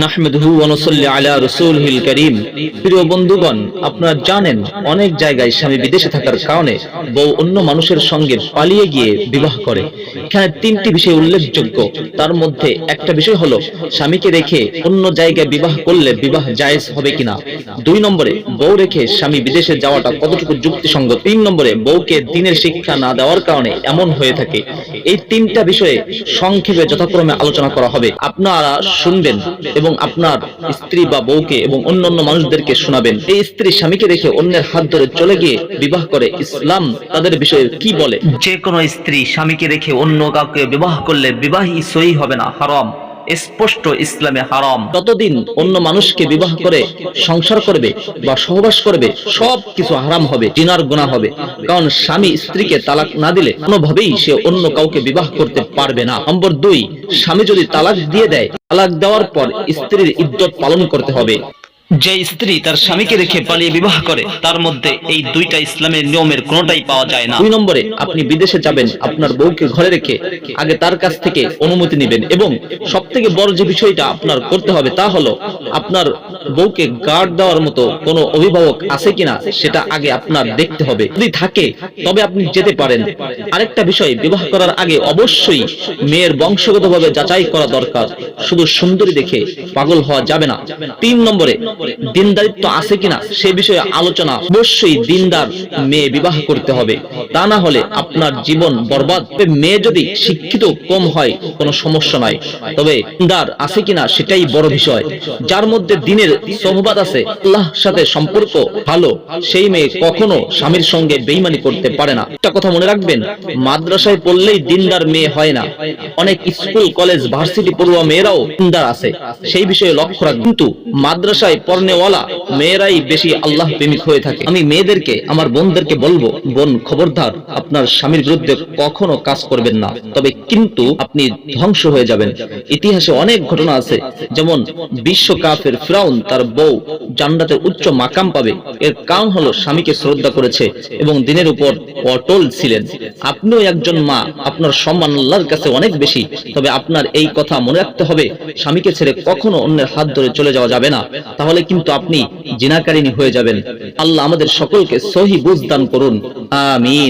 বউ উল্লেখযোগ্য। তার মধ্যে একটা বিষয় হলো, স্বামীকে রেখে অন্য জায়গায় বিবাহ করলে বিবাহ হবে কিনা। দুই নম্বরে, বউ রেখে স্বামী বিদেশে যাওয়াটা কতটুকু যুক্তিসঙ্গত? তিন নম্বরে, বউকে দিনের শিক্ষা না দেওয়ার কারণে এমন হয়ে থাকে। এই তিনটা বিষয়ে সংক্ষেপে যথাক্রমে আলোচনা করা হবে। আপনারা শুনবেন এবং আপনার স্ত্রী বা বউকে এবং অন্য অন্য মানুষদেরকে শোনাবেন। এই স্ত্রী স্বামীকে রেখে অন্যের হাত ধরে চলে গিয়ে বিবাহ করে। ইসলাম তাদের বিষয়ে কি বলে? যে কোনো স্ত্রী স্বামীকে রেখে অন্য কাউকে বিবাহ করলে বিবাহই সই হবে না, হারাম। স্পষ্ট ইসলামে হারাম। ততদিন অন্য মানুষকে বিবাহ করে, সংসার করবে বা সহবাস করবে সব কিছু হারাম হবে টিনার গুণা হবে। কারণ স্বামী স্ত্রীকে তালাক না দিলে কোনোভাবেই সে অন্য কাউকে বিবাহ করতে পারবে না। নম্বর দুই, স্বামী যদি তালাক দিয়ে দেয়, তালাক দেওয়ার পর স্ত্রীর ইজ্জত পালন করতে হবে। যে স্ত্রী তার স্বামীকে রেখে পালিয়ে বিবাহ করে, তার মধ্যে এই দুইটা ইসলামের নিয়মের কোনটাই পাওয়া যায় না। দুই নম্বরে, আপনি বিদেশে যাবেন, আপনার বউকে ঘরে রেখে আগে তার কাছ থেকে অনুমতি নেবেন এবং সব থেকে বড় যে বিষয়টা আপনার করতে হবে তা হলো, আপনার বউকে গার্ড দেওয়ার মতো কোনো অভিভাবক আছে কিনা, সেটা আগে আপনার দেখতে হবে। যদি থাকে, তবে আপনি যেতে পারেন। আরেকটা বিষয়, বিবাহ করার আগে অবশ্যই মেয়ের বংশগতভাবে যাচাই করা দরকার। শুধু সুন্দরী দেখে পাগল হওয়া যাবে না। তিন নম্বরে, দিনদারিত্ব আছে কিনা, সে বিষয়ে আলোচনা অবশ্যই দিনদার মেয়ে বিবাহ করতে হবে। তা না হলে আপনার জীবন বরবাদ। মেয়ে যদি শিক্ষিত কম হয়, কোনো সমস্যা নাই। তবে দিনদার আছে কিনা, সেটাই বড় বিষয়। যার মধ্যে দিনের সহবাদ আছে আল্লাহ সাথে সম্পর্ক ভালো, সেই মেয়ে কখনো স্বামীর সঙ্গে বেইমানি করতে পারে না। একটা কথা মনে রাখবেন, মাদ্রাসায় পড়লেই দিনদার মেয়ে হয় না। অনেক স্কুল, কলেজ, ভার্সিটি পড়ুয়া মেয়েরাও দিনদার আছে, সেই বিষয়ে লক্ষ্য রাখবেন। কিন্তু মাদ্রাসায় পড়নেওয়ালা মেয়েরাই বেশি আল্লাহ প্রেমিক হয়ে থাকে। আমি মেয়েদেরকে, আমার বোনদেরকে বলব, বোন খবরদার, আপনার স্বামীর বিরুদ্ধে কখনো কাজ করবেন না। তবে কিন্তু আপনি ধ্বংস হয়ে যাবেন। ইতিহাসে অনেক ঘটনা আছে, যেমন বিশ্ব কাফের ফ্রাউন তার বউ জান্নাতের উচ্চ মাকাম পাবে। এর কারণ হলো স্বামীকে শ্রদ্ধা করেছে এবং দিনের উপর অটল ছিলেন। আপনিও একজন মা, আপনার সম্মান আল্লাহর কাছে অনেক বেশি। তবে আপনার এই কথা মনে রাখতে হবে, স্বামীকে ছেড়ে কখনো অন্যের হাত ধরে চলে যাওয়া যাবে না। তাহলে কিন্তু আপনি জিনাকারিনী হয়ে যাবেন। আল্লাহ আমাদের সকলকে সহি বুঝ দান করুন। আমিন।